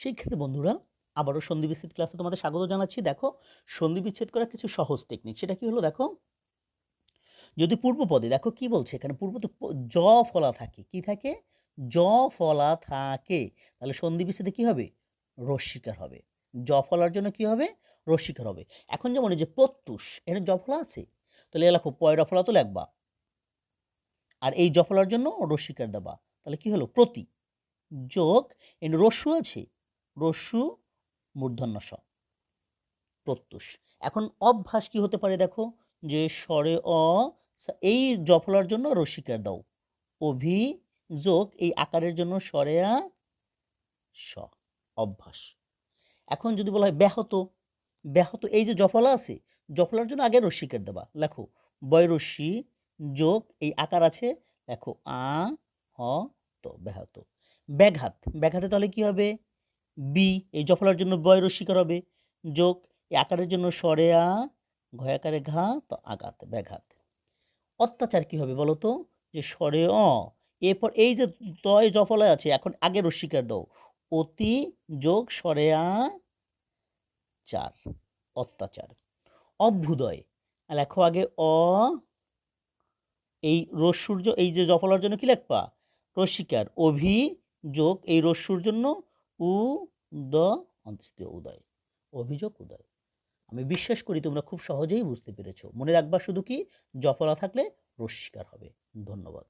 সেই ক্ষেত্রে বন্ধুরা, আবারও সন্ধি বিচ্ছেদ ক্লাসে তোমাদের স্বাগত জানাচ্ছি। দেখো, সন্ধি বিচ্ছেদ করার কিছু সহজ টেকনিক সেটা কি হলো দেখো? যদি পূর্বপদে দেখো কি বলছে এখানে পূর্বতে জ ফলা থাকে, কি থাকে? জ ফলা থাকে। তাহলে সন্ধি বিচ্ছেদে কি হবে? রস্বীকার হবে। জ ফলার জন্য কি হবে? রস্বীকার হবে। এখন যেমন যে প্রত্যুষ এটা জ ফলা আছে? তাহলে লেখো পয়রা ফলা তো লেখবা। আর এই জফলার জন্য রস্বীকার দেবা। তাহলে কি হলো? প্রতি। যোগ এর রস্যু আছে? রস্যু মূর্ধন্য স প্রত্যুষ। এখন অভ্যাস কি হতে পারে দেখো? যে স্বরে অ এই জফলার জন্য রস্বীকার দাও। অভি যোগ এই আকারের জন্য স্বরে আ, স। অভ্যাস। এখন যদি বলা হয় ব্যাহত ব্যাহত এই যে জফলা আছে, জফলার জন্য আগে রস্বীকার দেবা। লেখো বয়রস্যি যোগ, এই আকার আছে, লেখো, আ, হ, তো, ব্যাহত। ব্যাঘাত। ব্যাঘাতে তাহলে কি হবে? বি এই জফলার জন্য বয় রস্বীকার হবে। যোগ, এই আকারের জন্য স্বরে আ ঘয় আকারে ঘা তো আঘাত, ব্যাঘাত। অত্যাচার কি হবে বলো তো? যে স্বরে অ, এরপর এই যে তয় জফলায় আছে, এখন আগে রস্বীকার দাও। অতি, যোগ স্বরে আ চার, অত্যাচার। অভ্যুদয়, আর লেখো আগে অ, এই রস্যুর জ- এই যে জফলার জন্য কি লিখবা? রস্বীকার অভি যোগ এই রস্যুর জন্য উ দ উদয়, অভিযোগ উদয়। আমি বিশ্বাস করি তোমরা খুব সহজেই বুঝতে পেরেছ। মনে রাখবা শুধু কি, জফলা থাকলে রস্বীকার হবে। ধন্যবাদ।